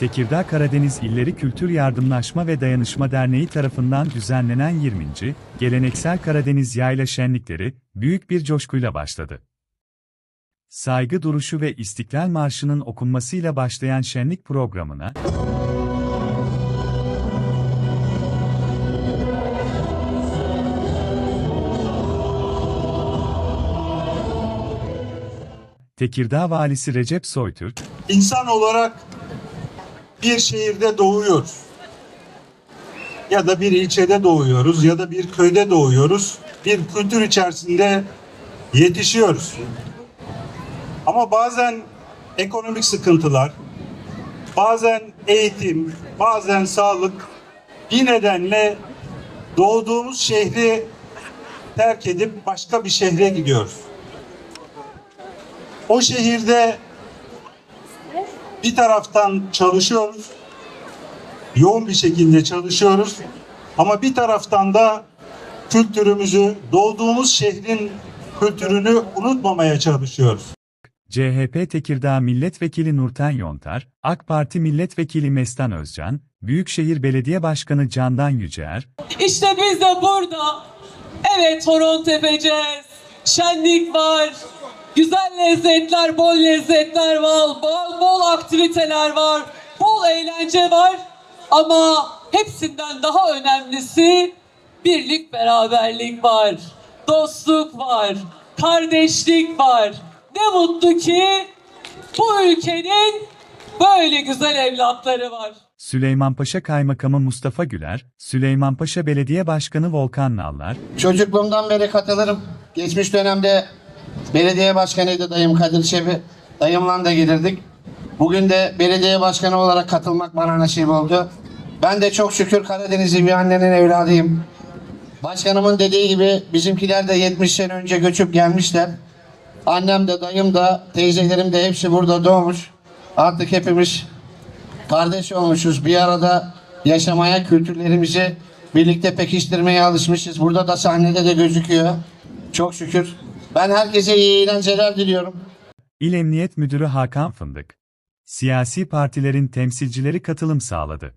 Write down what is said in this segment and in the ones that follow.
Tekirdağ Karadeniz İlleri Kültür Yardımlaşma ve Dayanışma Derneği tarafından düzenlenen 20. Geleneksel Karadeniz Yayla Şenlikleri büyük bir coşkuyla başladı. Saygı duruşu ve İstiklal Marşı'nın okunmasıyla başlayan şenlik programına Tekirdağ Valisi Recep Soytürk, İnsan olarak bir şehirde doğuyoruz. Ya da bir ilçede doğuyoruz ya da bir köyde doğuyoruz. Bir kültür içerisinde yetişiyoruz. Ama bazen ekonomik sıkıntılar, bazen eğitim, bazen sağlık bir nedenle doğduğumuz şehri terk edip başka bir şehre gidiyoruz. O şehirde bir taraftan çalışıyoruz. Yoğun bir şekilde çalışıyoruz. Ama bir taraftan da kültürümüzü, doğduğumuz şehrin kültürünü unutmamaya çalışıyoruz. CHP Tekirdağ Milletvekili Nurten Yontar, AK Parti Milletvekili Mestan Özcan, Büyükşehir Belediye Başkanı Candan Yüceer, İşte biz de burada. Evet horon tepeceğiz. Şenlik var. Güzel lezzetler, bol lezzetler var. Bol, bol aktiviteler var. Bol eğlence var. Ama hepsinden daha önemlisi birlik, beraberlik var. Dostluk var. Kardeşlik var. Ne mutlu ki bu ülkenin böyle güzel evlatları var. Süleymanpaşa Kaymakamı Mustafa Güler, Süleymanpaşa Belediye Başkanı Volkan Nallar, Çocukluğumdan beri katılırım. Geçmiş dönemde belediye başkanıydı dayım Kadir Çebi. Dayımla da gelirdik. Bugün de belediye başkanı olarak katılmak bana nasip oldu. Ben de çok şükür Karadenizli bir annenin evladıyım. Başkanımın dediği gibi bizimkiler de 70 sene önce göçüp gelmişler. Annem de dayım da teyzelerim de hepsi burada doğmuş. Artık hepimiz kardeş olmuşuz. Bir arada yaşamaya, kültürlerimizi birlikte pekiştirmeye alışmışız. Burada da sahnede de gözüküyor. Çok şükür. Ben herkese iyi eğlenceler diliyorum. İl Emniyet Müdürü Hakan Fındık, siyasi partilerin temsilcileri katılım sağladı.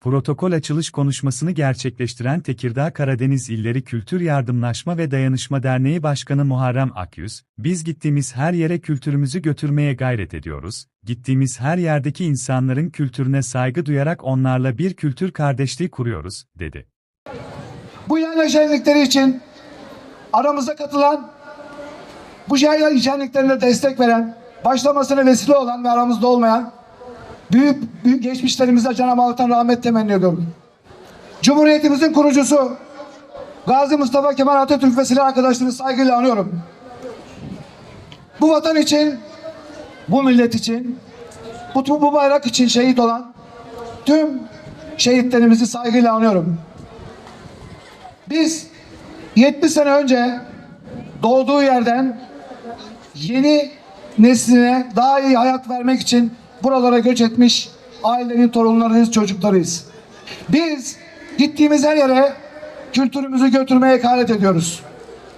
Protokol açılış konuşmasını gerçekleştiren Tekirdağ Karadeniz İlleri Kültür Yardımlaşma ve Dayanışma Derneği Başkanı Muharrem Akyüz, biz gittiğimiz her yere kültürümüzü götürmeye gayret ediyoruz, gittiğimiz her yerdeki insanların kültürüne saygı duyarak onlarla bir kültür kardeşliği kuruyoruz, dedi. Bu yayla şenlikleri için aramıza katılan, bu yayla şenliklerine destek veren, başlamasına vesile olan ve aramızda olmayan büyük, büyük geçmişlerimize Cenab-ı rahmet temenni ediyorum. Cumhuriyetimizin kurucusu Gazi Mustafa Kemal Atatürk ve silah arkadaşlarını saygıyla anıyorum. Bu vatan için, bu millet için, bu, bu bayrak için şehit olan tüm şehitlerimizi saygıyla anıyorum. Biz 70 sene önce doğduğu yerden yeni nesline daha iyi hayat vermek için buralara göç etmiş ailenin torunlarıyız, çocuklarıyız. Biz gittiğimiz her yere kültürümüzü götürmeye gayret ediyoruz.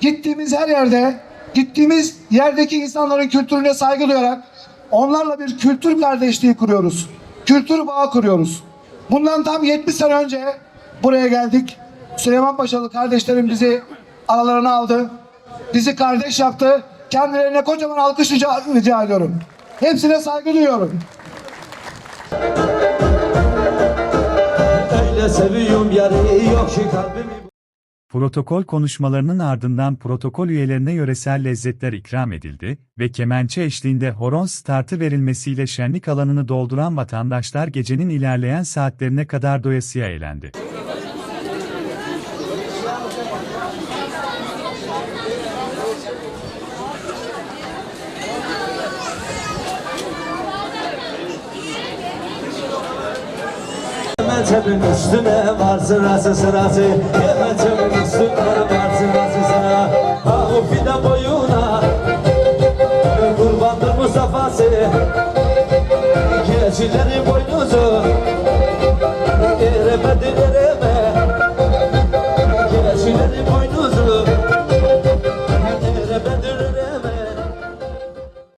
Gittiğimiz her yerde, gittiğimiz yerdeki insanların kültürüne saygı duyarak onlarla bir kültür kardeşliği kuruyoruz. Kültür bağı kuruyoruz. Bundan tam 70 sene önce buraya geldik. Süleyman Paşalı kardeşlerim bizi aralarına aldı. Bizi kardeş yaptı. Kendilerine kocaman alkış rica, rica ediyorum. Hepsine saygı duyuyorum. Öyle seviyorum yarı yok ki kalbimi Protokol konuşmalarının ardından protokol üyelerine yöresel lezzetler ikram edildi ve kemençe eşliğinde horon startı verilmesiyle şenlik alanını dolduran vatandaşlar gecenin ilerleyen saatlerine kadar doyasıya eğlendi. Kemençemin üstüne var sırası. Sırası Kemençemin üstüne var sırası. Sıra Ah o fidan boyuna